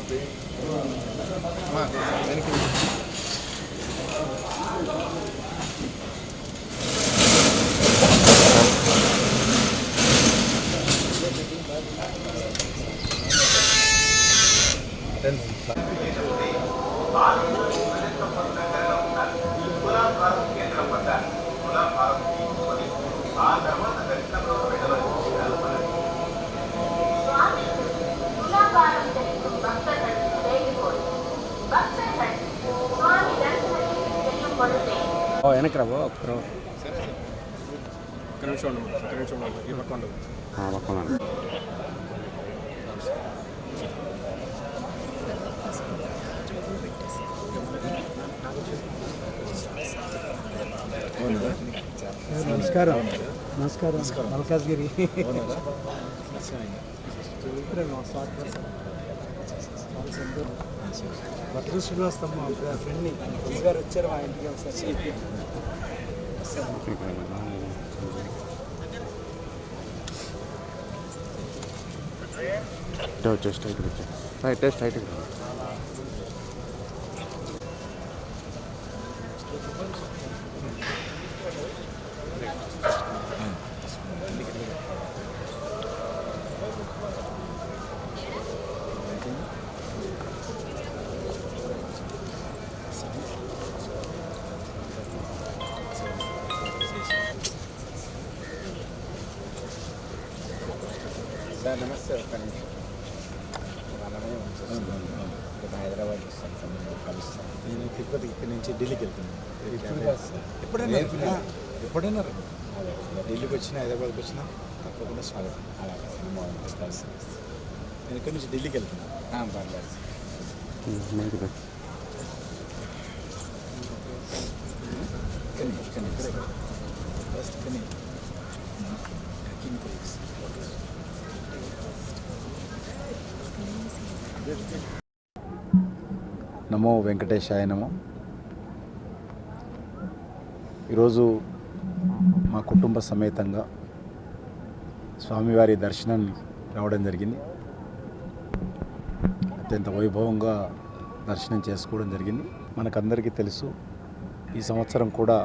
அப்படியே எனக்கு Thank you. వెనక్కి రాబో ఒక్కరు ఒక్క నిమిషం ఉండు ఒక్క నిమిషం ఈ పక్క ఉండు పక్కన నమస్కారం నమస్కారం మల్కాజ్గిరి భద్ర శ్రీనివాస్ మా ఫ్రెండ్ని గారు వచ్చారు మా ఇంటికి ఒకసారి. వచ్చే స్ట్రైట్ వచ్చే. రైట్ స్ట్రైట్ సార్ నమస్తే ఒక్క నిమిషం. రేపు హైదరాబాద్ కలుస్తాను నేను తిరుపతి ఇక్కడి నుంచి ఢిల్లీకి వెళ్తున్నాను. ఎప్పుడైనా. ఎప్పుడైనా. ఢిల్లీకి వచ్చినా హైదరాబాద్కి వచ్చినా తప్పకుండా స్వాగతం అలాగే బాగుంటుంది కలుస్తాను నేను ఇక్కడి నుంచి ఢిల్లీకి వెళ్తున్నాను పర్లేదు నుంచి, ఇక్కడి నుంచి. ఫస్ట్ ఇక్కడి నుంచి. కింగ్ నమో వెంకటేశాయ నమో. ఈరోజు మా కుటుంబ సమేతంగా స్వామివారి దర్శనాన్ని రావడం జరిగింది. అత్యంత వైభవంగా దర్శనం చేసుకోవడం జరిగింది. మనకందరికీ తెలుసు ఈ సంవత్సరం కూడా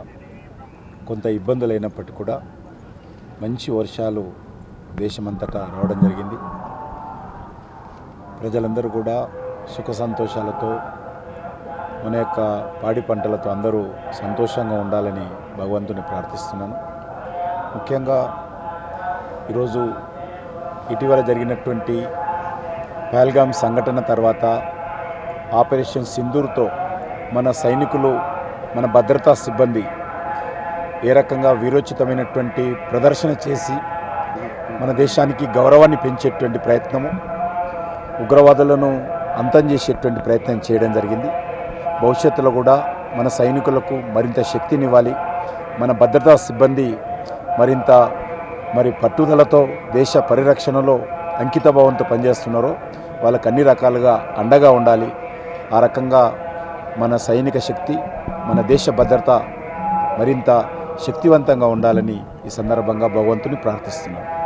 కొంత ఇబ్బందులు అయినప్పటికీ కూడా మంచి వర్షాలు దేశమంతటా రావడం జరిగింది. ప్రజలందరూ కూడా సుఖ సంతోషాలతో మన యొక్క పాడి పంటలతో అందరూ సంతోషంగా ఉండాలని భగవంతుని ప్రార్థిస్తున్నాను. ముఖ్యంగా ఈరోజు ఇటీవల జరిగినటువంటి పహల్గామ్ సంఘటన తర్వాత ఆపరేషన్ సింధూర్తో మన సైనికులు మన భద్రతా సిబ్బంది ఏ రకంగా వీరోచితమైనటువంటి ప్రదర్శన చేసి మన దేశానికి గౌరవాన్ని పెంచేటువంటి ప్రయత్నము ఉగ్రవాదులను అంతం చేసేటువంటి ప్రయత్నం చేయడం జరిగింది. భవిష్యత్తులో కూడా మన సైనికులకు మరింత శక్తినివ్వాలి. మన భద్రతా సిబ్బంది మరింత మరి పట్టుదలతో దేశ పరిరక్షణలో అంకితభావంతో పనిచేస్తున్నారో వాళ్ళకు అన్ని రకాలుగా అండగా ఉండాలి. ఆ రకంగా మన సైనిక శక్తి మన దేశ భద్రత మరింత శక్తివంతంగా ఉండాలని ఈ సందర్భంగా భగవంతుని ప్రార్థిస్తున్నాను